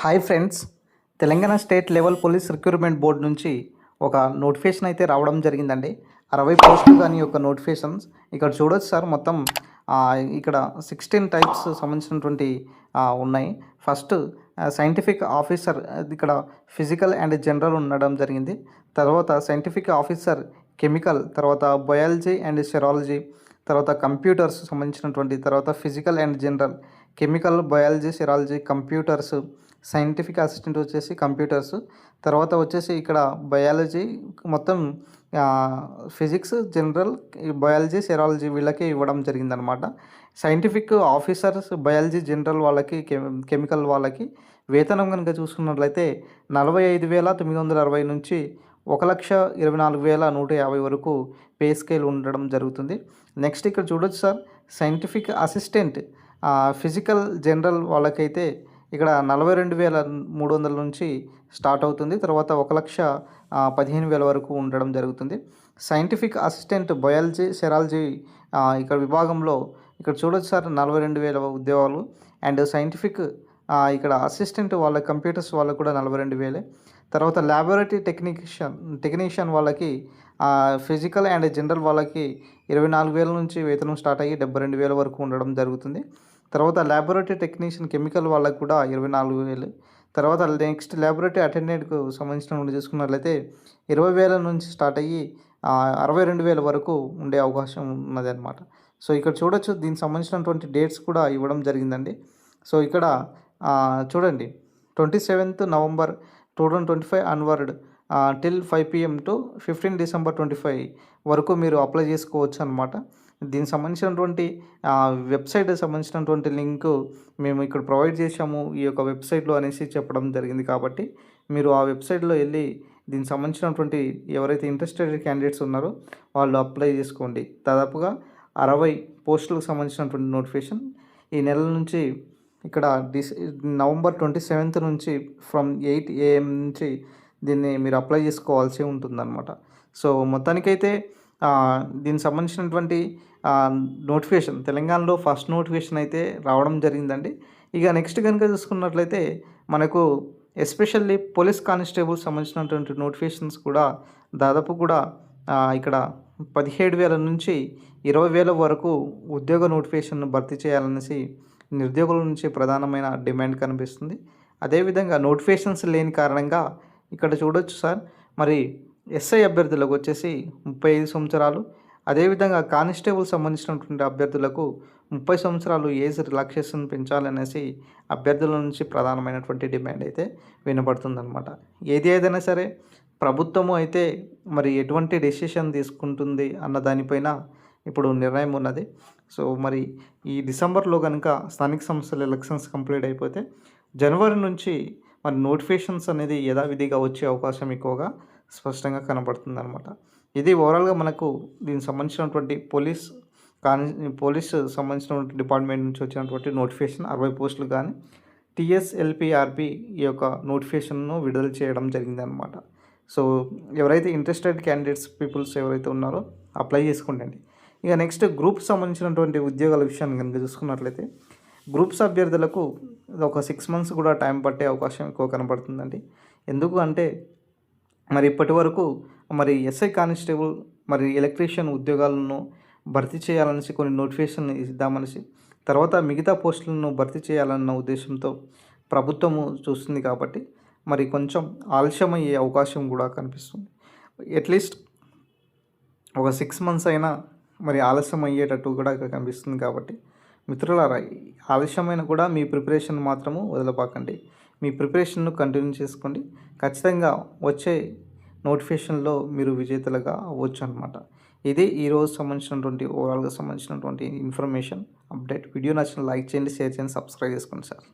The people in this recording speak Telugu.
Hi friends Telangana state level police recruitment board నుంచి ఒక నోటిఫికేషన్ అయితే రావడం జరిగిందండి. అరవై పోస్టులు కానీ ఒక నోటిఫికేషన్స్. ఇక్కడ చూడొచ్చు సార్ మొత్తం ఇక్కడ సిక్స్టీన్ టైప్స్ సంబంధించినటువంటి ఉన్నాయి. ఫస్ట్ సైంటిఫిక్ ఆఫీసర్ ఇక్కడ ఫిజికల్ అండ్ జనరల్ ఉండడం జరిగింది. తర్వాత సైంటిఫిక్ ఆఫీసర్ కెమికల్ తర్వాత బయాలజీ అండ్ సెరాలజీ తర్వాత కంప్యూటర్స్ సంబంధించినటువంటి తర్వాత physical and general chemical biology serology computers scientific assistant వచ్చేసి కంప్యూటర్స్. తర్వాత వచ్చేసి ఇక్కడ బయాలజీ మొత్తం ఫిజిక్స్ జనరల్ బయాలజీ సెరాలజీ వీళ్ళకి ఇవ్వడం జరిగిందనమాట. సైంటిఫిక్ ఆఫీసర్స్ బయాలజీ జనరల్ వాళ్ళకి కెమి- కెమికల్ వాళ్ళకి వేతనం కనుక చూసుకున్నట్లయితే నలభై ఐదు వేల తొమ్మిది వందల అరవై నుంచి ఒక లక్ష ఇరవై నాలుగు వేల నూట యాభై వరకు పే స్కేల్ ఉండడం జరుగుతుంది. నెక్స్ట్ ఇక్కడ చూడొచ్చు sir scientific assistant physical general వాళ్ళకైతే ఇక్కడ నలభై రెండు వేల మూడు వందల నుంచి స్టార్ట్ అవుతుంది. తర్వాత ఒక లక్ష పదిహేను వేల వరకు ఉండడం జరుగుతుంది. సైంటిఫిక్ అసిస్టెంట్ బయాలజీ సెరాలజీ ఇక్కడ విభాగంలో ఇక్కడ చూడొచ్చు సార్ నలభై రెండు వేల ఉద్యోగాలు. అండ్ సైంటిఫిక్ ఇక్కడ అసిస్టెంట్ వాళ్ళ కంప్యూటర్స్ వాళ్ళకు కూడా నలభై రెండు వేలే. తర్వాత ల్యాబొరేటరీ టెక్నీషియన్ టెక్నీషియన్ వాళ్ళకి ఫిజికల్ అండ్ జనరల్ వాళ్ళకి ఇరవై నాలుగు వేల నుంచి వేతనం స్టార్ట్ అయ్యి డెబ్బై రెండు వేల వరకు ఉండడం జరుగుతుంది. తర్వాత ల్యాబొరేటరీ టెక్నీషియన్ కెమికల్ వాళ్ళకు కూడా ఇరవై నాలుగు వేలు. తర్వాత నెక్స్ట్ ల్యాబొరేటరీ అటెండెంట్కు సంబంధించిన చూసుకున్నట్లయితే ఇరవై వేల నుంచి స్టార్ట్ అయ్యి అరవై రెండు వేల వరకు ఉండే అవకాశం ఉన్నది అనమాట సో ఇక్కడ చూడొచ్చు దీనికి సంబంధించినటువంటి డేట్స్ కూడా ఇవ్వడం జరిగిందండి. సో ఇక్కడ చూడండి twenty seventh November two thousand twenty five onward till five PM to fifteen December twenty five వరకు మీరు అప్లై చేసుకోవచ్చు అనమాట దీనికి సంబంధించినటువంటి ఆ, వెబ్సైట్ సంబంధించినటువంటి లింక్ మేము ఇక్కడ ప్రొవైడ్ చేశాము. ఈ యొక్క వెబ్సైట్లో అనేసి చెప్పడం జరిగింది కాబట్టి మీరు ఆ వెబ్సైట్లో వెళ్ళి దీనికి సంబంధించినటువంటి ఎవరైతే ఇంట్రెస్టెడ్ క్యాండిడేట్స్ ఉన్నారో వాళ్ళు అప్లై చేసుకోండి. దాదాపుగా అరవై పోస్టులకు సంబంధించినటువంటి నోటిఫికేషన్ ఈ నెల నుంచి ఇక్కడ డిస్ నవంబర్ ట్వంటీ సెవెంత్ నుంచి ఫ్రమ్ ఎయిట్ ఏఎం నుంచి దీన్ని మీరు అప్లై చేసుకోవాల్సి ఉంటుందన్నమాట. సో మొత్తానికైతే దీనికి సంబంధించినటువంటి నోటిఫికేషన్ తెలంగాణలో ఫస్ట్ నోటిఫికేషన్ అయితే రావడం జరిగిందండి. ఇక నెక్స్ట్ కనుక చూసుకున్నట్లయితే మనకు ఎస్పెషల్లీ పోలీస్ కానిస్టేబుల్ సంబంధించినటువంటి నోటిఫికేషన్స్ కూడా దాదాపు కూడా ఇక్కడ పదిహేడు వేల నుంచి ఇరవై వేల వరకు ఉద్యోగ నోటిఫికేషన్ను భర్తీ చేయాలనేసి నిరుద్యోగుల నుంచి ప్రధానమైన డిమాండ్ కనిపిస్తుంది. అదేవిధంగా నోటిఫికేషన్స్ లేని కారణంగా ఇక్కడ చూడొచ్చు సార్ మరి ఎస్ఐ అభ్యర్థులకు వచ్చేసి ముప్పై ఐదు సంవత్సరాలు. అదేవిధంగా కానిస్టేబుల్ సంబంధించినటువంటి అభ్యర్థులకు ముప్పై సంవత్సరాలు ఏజ్ రిలాక్సేషన్ పెంచాలనేసి అభ్యర్థుల నుంచి ప్రధానమైనటువంటి డిమాండ్ అయితే వినపడుతుందన్నమాట ఏది ఏదైనా సరే ప్రభుత్వము అయితే మరి ఎటువంటి డెసిషన్ తీసుకుంటుంది అన్న దానిపైన ఇప్పుడు నిర్ణయం ఉన్నది. సో మరి ఈ డిసెంబర్లో కనుక స్థానిక సంస్థల ఎలక్షన్స్ కంప్లీట్ అయిపోతే జనవరి నుంచి మరి నోటిఫికేషన్స్ అనేది యథావిధిగా వచ్చే అవకాశం ఎక్కువగా స్పష్టంగా కనబడుతుంది అనమాట ఇది ఓవరాల్గా మనకు దీనికి సంబంధించినటువంటి పోలీస్ కానీ పోలీస్ సంబంధించినటువంటి డిపార్ట్మెంట్ నుంచి వచ్చినటువంటి నోటిఫికేషన్ అరవై పోస్టులు కానీ టీఎస్ఎల్పిఆర్పి ఈ యొక్క నోటిఫికేషన్ను విడుదల చేయడం జరిగిందనమాట సో ఎవరైతే ఇంట్రెస్టెడ్ క్యాండిడేట్స్ పీపుల్స్ ఎవరైతే ఉన్నారో అప్లై చేసుకోండి ఇక నెక్స్ట్ గ్రూప్ సంబంధించినటువంటి ఉద్యోగాల విషయాన్ని కనుక చూసుకున్నట్లయితే గ్రూప్స్ అభ్యర్థులకు ఒక సిక్స్ మంత్స్ కూడా టైం పట్టే అవకాశం ఎక్కువ కనబడుతుందండి. ఎందుకు అంటే మరి ఇప్పటి వరకు మరి ఎస్ఐ కానిస్టేబుల్ మరి ఎలక్ట్రీషియన్ ఉద్యోగాలను భర్తీ చేయాలనేసి కొన్ని నోటిఫికేషన్ ఇద్దామనేసి తర్వాత మిగతా పోస్టులను భర్తీ చేయాలన్న ఉద్దేశంతో ప్రభుత్వము చూస్తుంది కాబట్టి మరి కొంచెం ఆలస్యమయ్యే అవకాశం కూడా కనిపిస్తుంది. అట్లీస్ట్ ఒక సిక్స్ మంత్స్ అయినా మరి ఆలస్యం అయ్యేటట్టు కూడా ఇక్కడ కనిపిస్తుంది కాబట్టి మిత్రులారా ఆలస్యమైన కూడా మీ ప్రిపరేషన్ మాత్రము వదలపాకండి. మీ ప్రిపరేషన్ను కంటిన్యూ చేసుకోండి. ఖచ్చితంగా వచ్చే నోటిఫికేషన్లో మీరు విజేతలుగా అవ్వచ్చు అనమాట ఇది ఈరోజు సంబంధించినటువంటి ఓవరాల్గా సంబంధించినటువంటి ఇన్ఫర్మేషన్ అప్డేట్. వీడియో నచ్చిన లైక్ చేయండి షేర్ చేయండి సబ్స్క్రైబ్ చేసుకోండి సార్.